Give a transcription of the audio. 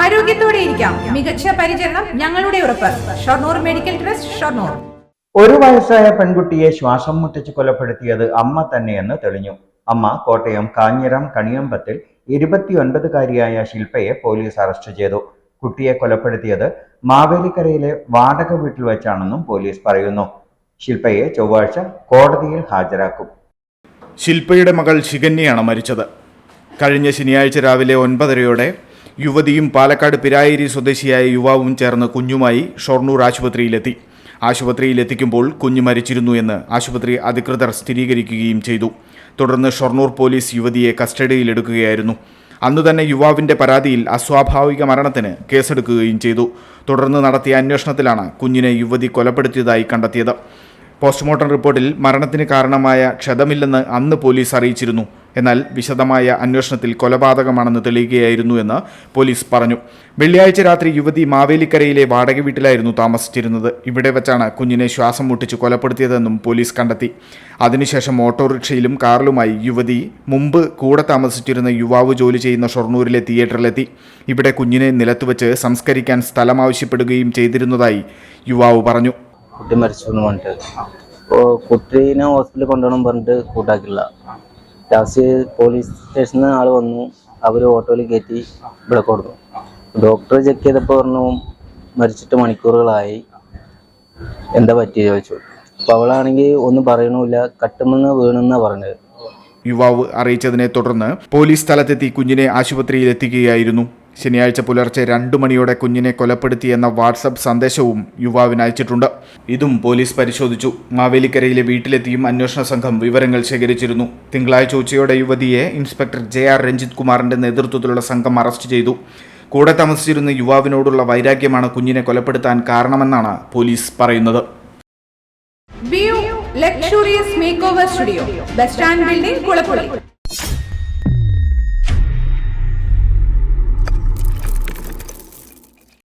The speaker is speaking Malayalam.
ആരോഗ്യത്തോടെ ഇരിക്കാം. മികച്ച പരിചരണം ഞങ്ങളുടെ ഉറപ്പ്. Shoranur medical trust Shoranur. ഒരു വയസ്സായ പെൺകുട്ടിയെ ശ്വാസം മുട്ടിച്ച് കൊലപ്പെടുത്തിയത് അമ്മ തന്നെയെന്ന് തെളിഞ്ഞു. അമ്മ കോട്ടയം കാഞ്ഞിരം കണിയമ്പത്തിൽ ഇരുപത്തിയൊൻപതുകാരിയായ ശില്പയെ പോലീസ് അറസ്റ്റ് ചെയ്തു. കുട്ടിയെ കൊലപ്പെടുത്തിയത് മാവേലിക്കരയിലെ വാടക വീട്ടിൽ വെച്ചാണെന്നും പോലീസ് പറയുന്നു. ശില്പയെ ചൊവ്വാഴ്ച കോടതിയിൽ ഹാജരാക്കും. ശില്പയുടെ മകൾ ശികന്യയാണ് മരിച്ചത്. കഴിഞ്ഞ ശനിയാഴ്ച രാവിലെ ഒൻപതരയോടെ യുവതിയും പാലക്കാട് പിരായേരി സ്വദേശിയായ യുവാവും ചേർന്ന് കുഞ്ഞുമായി ഷൊർണൂർ ആശുപത്രിയിലെത്തി. ആശുപത്രിയിലെത്തിക്കുമ്പോൾ കുഞ്ഞു മരിച്ചിരുന്നു എന്ന് ആശുപത്രി അധികൃതർ സ്ഥിരീകരിക്കുകയും ചെയ്തു. തുടർന്ന് ഷൊർണൂർ പോലീസ് യുവതിയെ കസ്റ്റഡിയിലെടുക്കുകയായിരുന്നു അന്നു തന്നെ യുവാവിന്റെ പരാതിയിൽ അസ്വാഭാവിക മരണത്തിന് കേസെടുക്കുകയും ചെയ്തു. തുടർന്ന് നടത്തിയ അന്വേഷണത്തിലാണ് കുഞ്ഞിനെ യുവതി കൊലപ്പെടുത്തിയതായി കണ്ടെത്തിയത്. പോസ്റ്റ്മോർട്ടം റിപ്പോർട്ടിൽ മരണത്തിന് കാരണമായ ക്ഷതമില്ലെന്ന് അന്ന് പോലീസ് അറിയിച്ചിരുന്നു. എന്നാൽ വിശദമായ അന്വേഷണത്തിൽ കൊലപാതകമാണെന്ന് തെളിയുകയായിരുന്നു എന്ന് പോലീസ് പറഞ്ഞു. വെള്ളിയാഴ്ച രാത്രി യുവതി മാവേലിക്കരയിലെ വാടക വീട്ടിലായിരുന്നു താമസിച്ചിരുന്നത്. ഇവിടെ വെച്ചാണ് കുഞ്ഞിനെ ശ്വാസം മുട്ടിച്ച് കൊലപ്പെടുത്തിയതെന്നും പോലീസ് കണ്ടെത്തി. അതിനുശേഷം ഓട്ടോറിക്ഷയിലും കാറിലുമായി യുവതി മുമ്പ് കൂടെ താമസിച്ചിരുന്ന യുവാവ് ജോലി ചെയ്യുന്ന ഷൊർണൂരിലെ തിയേറ്ററിലെത്തി. ഇവിടെ കുഞ്ഞിനെ നിലത്തുവച്ച് സംസ്കരിക്കാൻ സ്ഥലം ആവശ്യപ്പെടുകയും ചെയ്തിരുന്നതായി യുവാവ് പറഞ്ഞു. കുട്ടി മരിച്ചു എന്ന് കുട്ടീനെ ഹോസ്പിറ്റലിൽ കൊണ്ടുപോകണം പറഞ്ഞിട്ട് കൂട്ടാക്കില്ല. ലാസ്റ്റ് പോലീസ് സ്റ്റേഷനിൽ ആൾ വന്നു. അവർ ഓട്ടോയിൽ കയറ്റി ഇവിടെ കൊടുത്തു ഡോക്ടർ ചെക്ക് ചെയ്തപ്പോൾ പറഞ്ഞു മരിച്ചിട്ട് മണിക്കൂറുകളായി. എന്താ പറ്റിയത് ചോദിച്ചു. അപ്പോൾ അവളാണെങ്കിൽ ഒന്നും പറയണമില്ല കട്ടുമെന്ന് വീണെന്നാണ് പറഞ്ഞത്. യുവാവ് അറിയിച്ചതിനെ തുടർന്ന് പോലീസ് സ്ഥലത്തെത്തി കുഞ്ഞിനെ ആശുപത്രിയിൽ എത്തിക്കുകയായിരുന്നു. ശനിയാഴ്ച പുലർച്ചെ രണ്ടു മണിയോടെ കുഞ്ഞിനെ കൊലപ്പെടുത്തിയെന്ന വാട്സപ്പ് സന്ദേശവും യുവാവിന് അയച്ചിട്ടുണ്ട്. ഇതും പോലീസ് പരിശോധിച്ചു. മാവേലിക്കരയിലെ വീട്ടിലെത്തിയും അന്വേഷണ സംഘം വിവരങ്ങൾ ശേഖരിച്ചിരുന്നു. തിങ്കളാഴ്ച ഉച്ചയോടെ യുവതിയെ ഇൻസ്പെക്ടർ ജെ ആർ രഞ്ജിത് കുമാറിന്റെ നേതൃത്വത്തിലുള്ള സംഘം അറസ്റ്റ് ചെയ്തു. കൂടെ താമസിച്ചിരുന്ന യുവാവിനോടുള്ള വൈരാഗ്യമാണ് കുഞ്ഞിനെ കൊലപ്പെടുത്താൻ കാരണമെന്നാണ് പോലീസ് പറയുന്നത്. Studio bus stand building